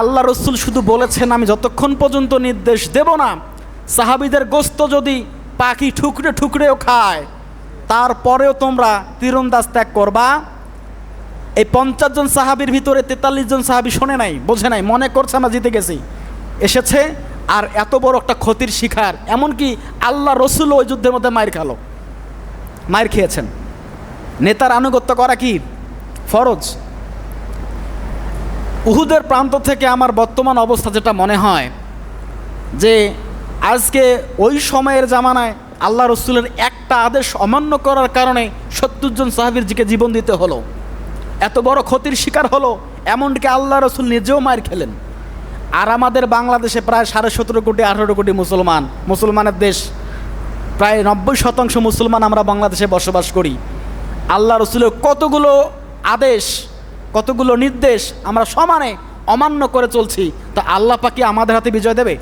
আল্লাহ রসুল শুধু বলেছেন, আমি যতক্ষণ পর্যন্ত নির্দেশ দেব না, সাহাবিদের গোস্ত যদি পাখি ঠুকরে ঠুকরেও খায়, তারপরেও তোমরা তীরন্দাজ ত্যাগ করবা। এই পঞ্চাশ জন সাহাবির ভিতরে তেতাল্লিশ জন সাহাবি শোনে নাই, বোঝে নাই, মনে করছে আমরা জিতে গেছি। এসেছে আর এত বড় একটা ক্ষতির শিকার, এমনকি আল্লাহ রসুল ওই যুদ্ধের মধ্যে মায়ের খেলো মায়ের খেয়েছেন। নেতার আনুগত্য করা কি? ফরজ। উহুদের প্রান্ত থেকে আমার বর্তমান অবস্থা যেটা মনে হয়, যে আজকে ওই সময়ের জামানায় আল্লাহ রসুলের একটা আদেশ অমান্য করার কারণে সত্তর জন সাহাবির জীবন দিতে হলো। এত বড় ক্ষতির শিকার হলো, এমনকি আল্লাহ রসুল নিজেও মায়ের খেলেন। আর আমাদের বাংলাদেশে প্রায় সাড়ে সতেরো কোটি, আঠারো কোটি মুসলমান, মুসলমানের দেশ, প্রায় নব্বই শতাংশ মুসলমান আমরা বাংলাদেশে বসবাস করি। আল্লাহ রসুলের কতগুলো আদেশ কতগুলো নির্দেশ আমরা সমানে অমান্য করে চলছি, তা আল্লাহ পাকি আমাদের হাতে বিজয় দেবে?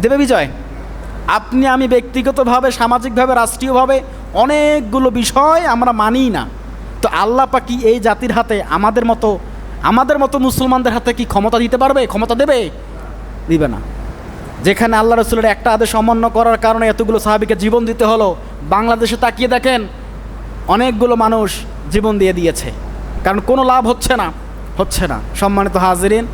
দেবে বিজয়? আপনি, আমি ব্যক্তিগতভাবে, সামাজিকভাবে, রাষ্ট্রীয়ভাবে অনেকগুলো বিষয় আমরা মানি না। তো আল্লাহ পাকি এই জাতির হাতে আমাদের মতো আমাদের মতো মুসলমানদের হাতে কি ক্ষমতা দিতে পারবে, ক্ষমতা দেবে? দিবে না। যেখানে আল্লাহ রসুলের একটা আদেশ অমান্য করার কারণে এতগুলো সাহাবিকে জীবন দিতে হলো, বাংলাদেশে তাকিয়ে দেখেন, অনেকগুলো মানুষ জীবন দিয়ে দিয়েছে। কারণ কোনো লাভ হচ্ছে না হচ্ছে না। সম্মানিত হাজিরিন,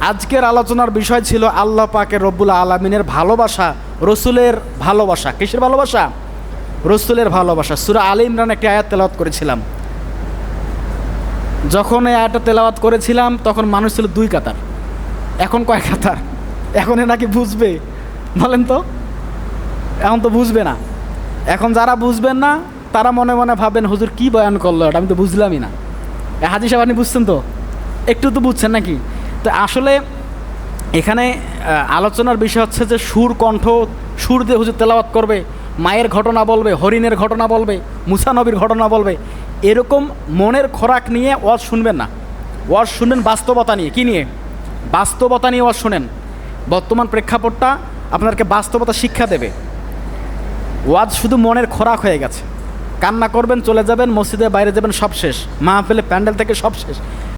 আজকের আলোচনার বিষয় ছিল আল্লাহ পাকের রব্বুল আলমিনের ভালোবাসা, রসুলের ভালোবাসা। কিসের ভালোবাসা? রসুলের ভালোবাসা। সুরা আলী ইমরান একটি আয়াত তেলাওয়াত করেছিলাম। যখন এই আয়াতটা তেলাওয়াত করেছিলাম, তখন মানুষ ছিল দুই কাতার। এখন কয় কাতার? এখন এ নাকি বুঝবে? বলেন তো। এখন তো বুঝবে না। এখন যারা বুঝবেন না, তারা মনে মনে ভাবেন, হুজুর, কি বয়ান করল? এটা আমি তো বুঝলামই না। হাজি সাহেব, আপনি বুঝছেন তো? একটু তো বুঝছেন নাকি? তো আসলে এখানে আলোচনার বিষয় হচ্ছে যে সুর কণ্ঠ, সুর দিয়ে হুজুর তেলাওয়াত করবে, মায়ের ঘটনা বলবে, হরিণের ঘটনা বলবে মুসানবীর ঘটনা বলবে, এরকম মনের খোরাক নিয়ে ওয়াজ শুনবেন না। ওয়াজ শুনবেন বাস্তবতা নিয়ে। কি নিয়ে? বাস্তবতা নিয়ে ওয়াজ শুনেন। বর্তমান প্রেক্ষাপটটা আপনাদেরকে বাস্তবতা শিক্ষা দেবে। ওয়াজ শুধু মনের খোরাক হয়ে গেছে। কান্না করবেন চলে যাবেন মসজিদের বাইরে যাবেন সব শেষ। মাহফিলে প্যান্ডেল থেকে সব শেষ।